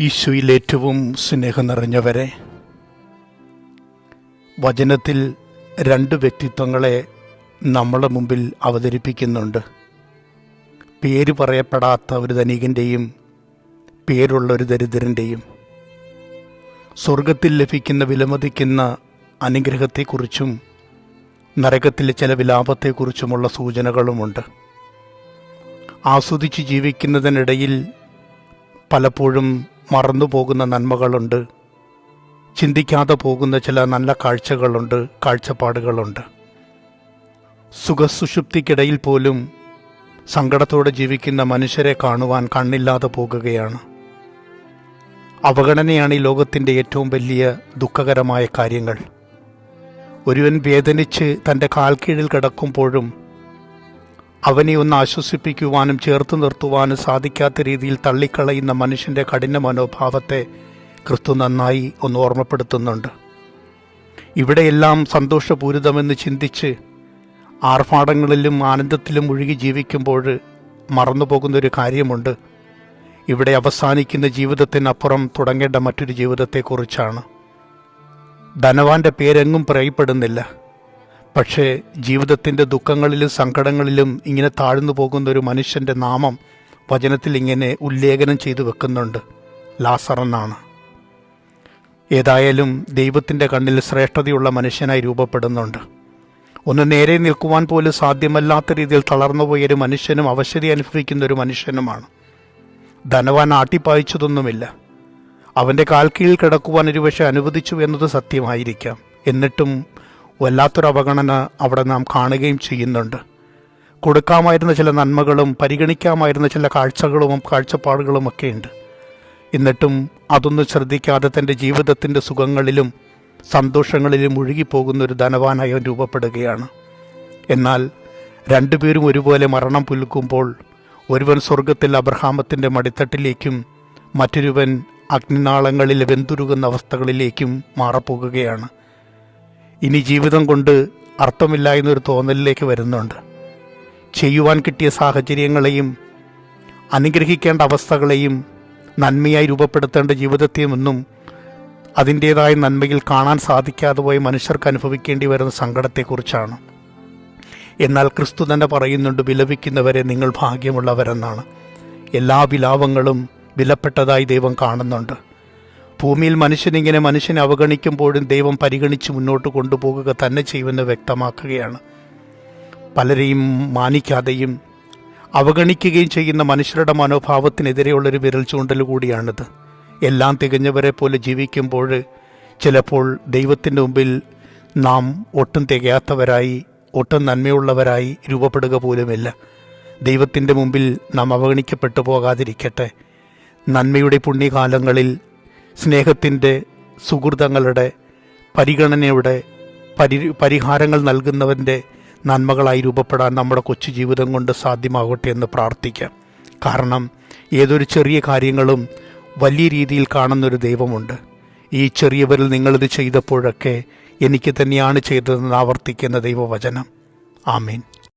ഈശോയിൽ ഏറ്റവും സ്നേഹം നിറഞ്ഞവരെ വചനത്തിൽ രണ്ട് വ്യക്തിത്വങ്ങളെ നമ്മുടെ മുമ്പിൽ അവതരിപ്പിക്കുന്നുണ്ട്. പേര് പറയപ്പെടാത്ത ഒരു ധനികന്റെയും പേരുള്ള ഒരു ദരിദ്രന്റെയും സ്വർഗത്തിൽ ലഭിക്കുന്ന വിലമതിക്കുന്ന അനുഗ്രഹത്തെക്കുറിച്ചും നരകത്തിലെ ചില വിലാപത്തെക്കുറിച്ചുമുള്ള സൂചനകളുമുണ്ട്. ആസ്വദിച്ച് ജീവിക്കുന്നതിനിടയിൽ പലപ്പോഴും മറന്നു പോകുന്ന നന്മകളുണ്ട്. ചിന്തിക്കാതെ പോകുന്ന ചില നല്ല കാഴ്ചകളുണ്ട് കാഴ്ചപ്പാടുകളുണ്ട്. സുഖസുഷുപ്തിക്കിടയിൽ പോലും സങ്കടത്തോടെ ജീവിക്കുന്ന മനുഷ്യരെ കാണുവാൻ കണ്ണില്ലാതെ പോകുകയാണ്. അവഗണനയാണ് ഈ ലോകത്തിന്റെ ഏറ്റവും വലിയ ദുഃഖകരമായ കാര്യങ്ങൾ. ഒരുവൻ വേദനിച്ച് തന്റെ കാൽക്കീഴിൽ കിടക്കുമ്പോഴും അവനെ ഒന്ന് ആശ്വസിപ്പിക്കുവാനും ചേർത്ത് നിർത്തുവാനും സാധിക്കാത്ത രീതിയിൽ തള്ളിക്കളയുന്ന മനുഷ്യന്റെ കഠിന മനോഭാവത്തെ ക്രിസ്തു നന്നായി ഒന്ന് ഓർമ്മപ്പെടുത്തുന്നുണ്ട്. ഇവിടെയെല്ലാം സന്തോഷപൂരിതമെന്ന് ചിന്തിച്ച് ആർഭാടങ്ങളിലും ആനന്ദത്തിലും മുഴുകി ജീവിക്കുമ്പോൾ മറന്നു പോകുന്നൊരു കാര്യമുണ്ട്. ഇവിടെ അവസാനിക്കുന്ന ജീവിതത്തിനപ്പുറം തുടങ്ങേണ്ട മറ്റൊരു ജീവിതത്തെക്കുറിച്ചാണ്. ധനവാന്റെ പേരെങ്ങും പറയപ്പെടുന്നില്ല. പക്ഷേ ജീവിതത്തിന്റെ ദുഃഖങ്ങളിലും സങ്കടങ്ങളിലും ഇങ്ങനെ താഴ്ന്നു പോകുന്ന ഒരു മനുഷ്യന്റെ നാമം വചനത്തിൽ ഇങ്ങനെ ഉല്ലേഖനം ചെയ്തു വെക്കുന്നുണ്ട്. ലാസർ എന്നാണ്. ഏതായാലും ദൈവത്തിന്റെ കണ്ണിൽ ശ്രേഷ്ഠതയുള്ള മനുഷ്യനായി രൂപപ്പെടുന്നുണ്ട്. ഒന്ന് നേരെ നിൽക്കുവാൻ പോലും സാധ്യമല്ലാത്ത രീതിയിൽ തളർന്നുപോയ ഒരു മനുഷ്യനും അവശതി അനുഭവിക്കുന്ന ഒരു മനുഷ്യനുമാണ്. ധനവാൻ ആട്ടിപ്പായിച്ചതൊന്നുമില്ല. അവന്റെ കാൽക്കീഴിൽ കീഴിൽ കിടക്കുവാൻ ഒരുപക്ഷെ അനുവദിച്ചു എന്നത് സത്യമായിരിക്കാം. എന്നിട്ടും വല്ലാത്തൊരു അവഗണന അവിടെ നാം കാണുകയും ചെയ്യുന്നുണ്ട്. കൊടുക്കാമായിരുന്ന ചില നന്മകളും പരിഗണിക്കാമായിരുന്ന ചില കാഴ്ചകളും കാഴ്ചപ്പാടുകളും ഒക്കെ ഉണ്ട് എന്നിട്ടും അതൊന്നും ശ്രദ്ധിക്കാതെ തന്റെ ജീവിതത്തിന്റെ സുഖങ്ങളിലും സന്തോഷങ്ങളിലും ഒഴുകിപ്പോകുന്ന ഒരു ധനവാനായി അവൻ രൂപപ്പെടുകയാണ്. എന്നാൽ രണ്ടുപേരും ഒരുപോലെ മരണം പുലുക്കുമ്പോൾ ഒരുവൻ സ്വർഗത്തിൽ അബ്രഹാമത്തിന്റെ മടിത്തട്ടിലേക്കും മറ്റൊരുവൻ അഗ്നിനാളങ്ങളിൽ വെന്തുരുകുന്ന അവസ്ഥകളിലേക്കും മാറപ്പോകുകയാണ്. ഇനി ജീവിതം കൊണ്ട് അർത്ഥമില്ല എന്നൊരു തോന്നലിലേക്ക് വരുന്നുണ്ട്. ചെയ്യുവാൻ കിട്ടിയ സാഹചര്യങ്ങളെയും അനുഗ്രഹിക്കേണ്ട അവസ്ഥകളെയും നന്മയായി രൂപപ്പെടുത്തേണ്ട ജീവിതത്തെയും ഒന്നും അതിന്റേതായ നന്മയിൽ കാണാൻ സാധിക്കാതെ പോയി മനുഷ്യർക്ക് അനുഭവിക്കേണ്ടി വരുന്ന സങ്കടത്തെക്കുറിച്ചാണ്. എന്നാൽ ക്രിസ്തു തന്നെ പറയുന്നുണ്ട് വിലപിക്കുന്നവരെ നിങ്ങൾ ഭാഗ്യമുള്ളവരെന്നാണ്. എല്ലാ വിലാപങ്ങളും വിലപ്പെട്ടതായി ദൈവം കാണുന്നുണ്ട്. ഭൂമിയിൽ മനുഷ്യനിങ്ങനെ മനുഷ്യനെ അവഗണിക്കുമ്പോഴും ദൈവം പരിഗണിച്ച് മുന്നോട്ട് കൊണ്ടുപോകുക തന്നെ ചെയ്യുമെന്ന് വ്യക്തമാക്കുകയാണ്. പലരെയും മാനിക്കാതെയും അവഗണിക്കുകയും ചെയ്യുന്ന മനുഷ്യരുടെ മനോഭാവത്തിനെതിരെയുള്ളൊരു വിരൽ ചൂണ്ടൽ കൂടിയാണിത്. എല്ലാം തികഞ്ഞവരെ പോലെ ജീവിക്കുമ്പോൾ ചിലപ്പോൾ ദൈവത്തിന്റെ മുമ്പിൽ നാം ഒട്ടും തികയാത്തവരായി ഒട്ടും നന്മയുള്ളവരായി രൂപപ്പെടുക പോലുമില്ല. ദൈവത്തിന്റെ മുമ്പിൽ നാം അവഗണിക്കപ്പെട്ടു പോകാതിരിക്കട്ടെ. നന്മയുടെ പുണ്യകാലങ്ങളിൽ സ്നേഹത്തിന്റെ സുഹൃതങ്ങളുടെ പരിഗണനയുടെ പരി പരിഹാരങ്ങൾ നൽകുന്നവന്റെ നന്മകളായി രൂപപ്പെടാൻ നമ്മുടെ കൊച്ചു ജീവിതം കൊണ്ട് സാധ്യമാകട്ടെ എന്ന് പ്രാർത്ഥിക്കാം. കാരണം ഏതൊരു ചെറിയ കാര്യങ്ങളും വലിയ രീതിയിൽ കാണുന്നൊരു ദൈവമുണ്ട്. ഈ ചെറിയവരിൽ നിങ്ങളിത് ചെയ്തപ്പോഴൊക്കെ എനിക്ക് തന്നെയാണ് ചെയ്തതെന്ന് ആവർത്തിക്കുന്ന ദൈവവചനം. ആമീൻ.